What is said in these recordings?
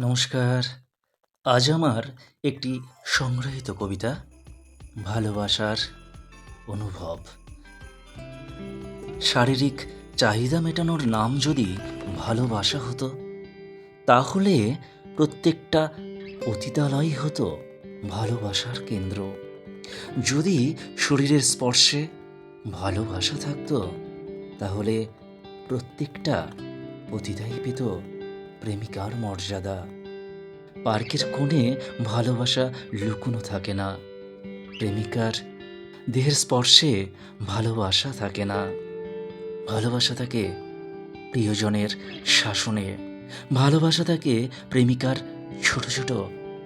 নমস্কার। আজ আমার একটি সংগ্রহীত কবিতা, ভালোবাসার অনুভব। শারীরিক চাহিদা মেটানোর নাম যদি ভালোবাসা হতো, তাহলে প্রত্যেকটা অতিতালয় হতো ভালোবাসার কেন্দ্র। যদি শরীরের স্পর্শে ভালোবাসা থাকতো, তাহলে প্রত্যেকটা অতিতাই পেত প্রেমিকার মর্যাদা। পার্কের কোণে ভালোবাসা লুকোনো থাকে না। প্রেমিকার দেহের স্পর্শে ভালোবাসা থাকে না। ভালোবাসা থাকে প্রিয়জনের শাসনে। ভালোবাসা থাকে প্রেমিকার ছোট ছোট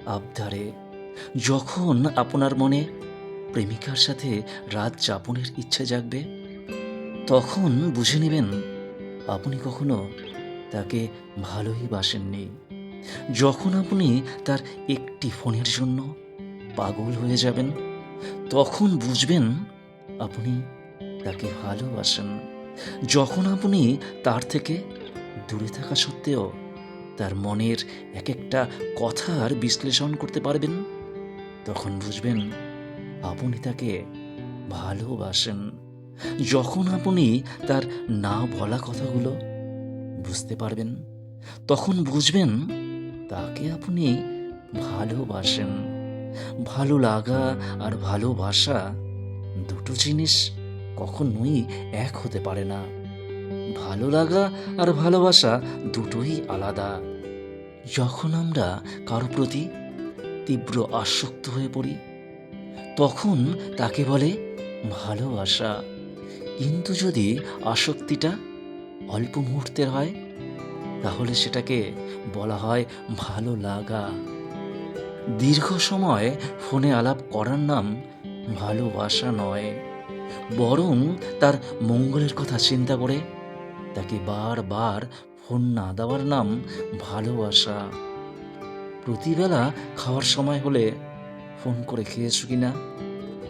আবদারে। যখন আপনার মনে প্রেমিকার সাথে রাত যাপনের ইচ্ছে জাগবে, তখন বুঝে নেবেন, আপনি কখনো তাকে ভালোই বাসেননি। যখন আপনি তার একটি ফোনের জন্য পাগল হয়ে যাবেন, তখন বুঝবেন আপনি তাকে ভালোবাসেন। যখন আপনি তার থেকে দূরে থাকা সত্ত্বেও তার মনের এক একটা কথার বিশ্লেষণ করতে পারবেন, তখন বুঝবেন আপনি তাকে ভালোবাসেন। যখন আপনি তার না বলা কথাগুলো বুঝতে পারবেন। তখন বুঝবেন তাকে আপনি ভালোবাসেন। ভালো লাগা আর ভালোবাসা দুটো জিনিস কখনোই এক হতে পারে না। ভালো লাগা আর ভালোবাসা দুটোই আলাদা। যখন আমরা কারও প্রতি তীব্র আসক্ত হয়ে পড়ি, তখন তাকে বলে ভালোবাসা। কিন্তু যদি আসক্তিটা অল্প মুহূর্তের হয়? তাহলে সেটাকে বলা হয় ভালো লাগা। দীর্ঘ সময় ফোনে আলাপ করার নাম ভালোবাসা নয়। বরং তার মঙ্গলের কথা চিন্তা করে। তাকে বারবার ফোন না দেওয়ার নাম ভালোবাসা। প্রতিবেলা খাওয়ার সময় হলে ফোন করে খেয়েছো কি না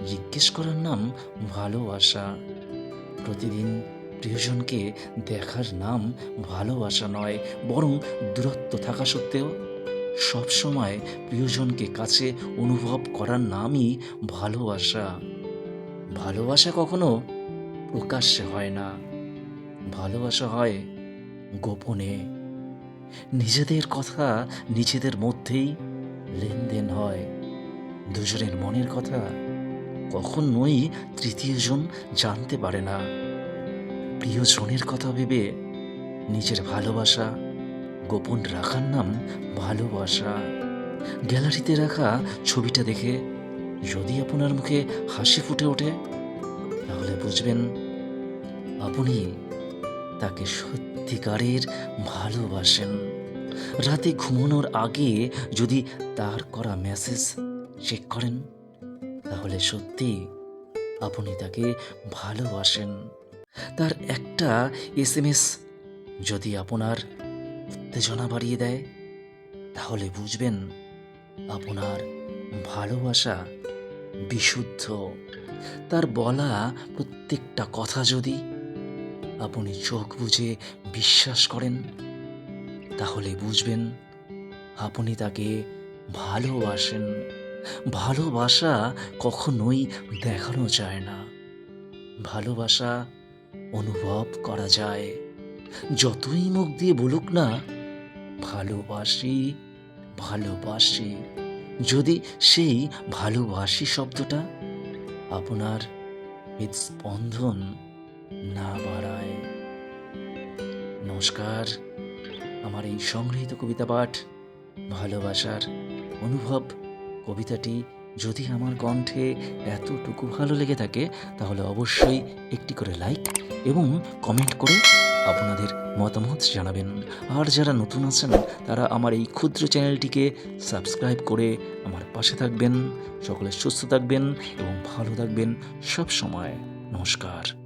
জিজ্ঞেস করার নাম ভালোবাসা। প্রতিদিন প্রিয়জনকে দেখার নাম ভালোবাসা নয়, বরং দূরত্ব থাকা সত্ত্বেও। সব সময় প্রিয়জনকে কাছে অনুভব করার নামই ভালোবাসা। ভালোবাসা কখনো প্রকাশ্যে হয় না। ভালোবাসা হয় গোপনে। নিজেদের কথা নিজেদের মধ্যেই লেনদেন হয়। দুজনের মনের কথা কখনোই তৃতীয়জন জানতে পারে না। প্রিয়জনের কথা ভেবে নিজের ভালোবাসা গোপন রাখার নাম ভালোবাসা। গ্যালারিতে রাখা ছবিটা দেখে যদি আপনার মুখে হাসি ফুটে ওঠে, তাহলে বুঝবেন আপনি তাকে সত্যিকারের ভালোবাসেন। রাতে ঘুমানোর আগে যদি তার করা মেসেজ চেক করেন, তাহলে সত্যি আপনি তাকে ভালোবাসেন। তার একটা এস এম এস যদি আপনার উত্তেজনা বাড়িয়ে দেয়, তাহলে বুঝবেন আপনার ভালোবাসা বিশুদ্ধ। তার বলা প্রত্যেকটা কথা যদি আপনি চোখ বুঝে বিশ্বাস করেন, তাহলে বুঝবেন আপনি তাকে ভালোবাসেন। ভালোবাসা কখনোই দেখানো যায় না। ভালোবাসা অনুভব করা যায়। যতই মুখ দিয়ে বলুক না, ভালোবাসি ভালোবাসি। যদি সেই ভালোবাসি শব্দটা আপনার হৃদস্পন্দন না বাড়ায়। নমস্কার। আমার এই সংগৃহীত কবিতা পাঠ, ভালোবাসার অনুভব, কবিতাটি যদি আমার কণ্ঠে এতটুকু ভালো লেগে থাকে, তাহলে অবশ্যই একটি করে লাইক এবং কমেন্ট করে আপনাদের মতামত জানাবেন। আর যারা নতুন আছেন, তারা আমার এই ক্ষুদ্র চ্যানেলটিকে সাবস্ক্রাইব করে আমার পাশে থাকবেন, সকলে সুস্থ থাকবেন এবং ভালো থাকবেন সব সময় নমস্কার।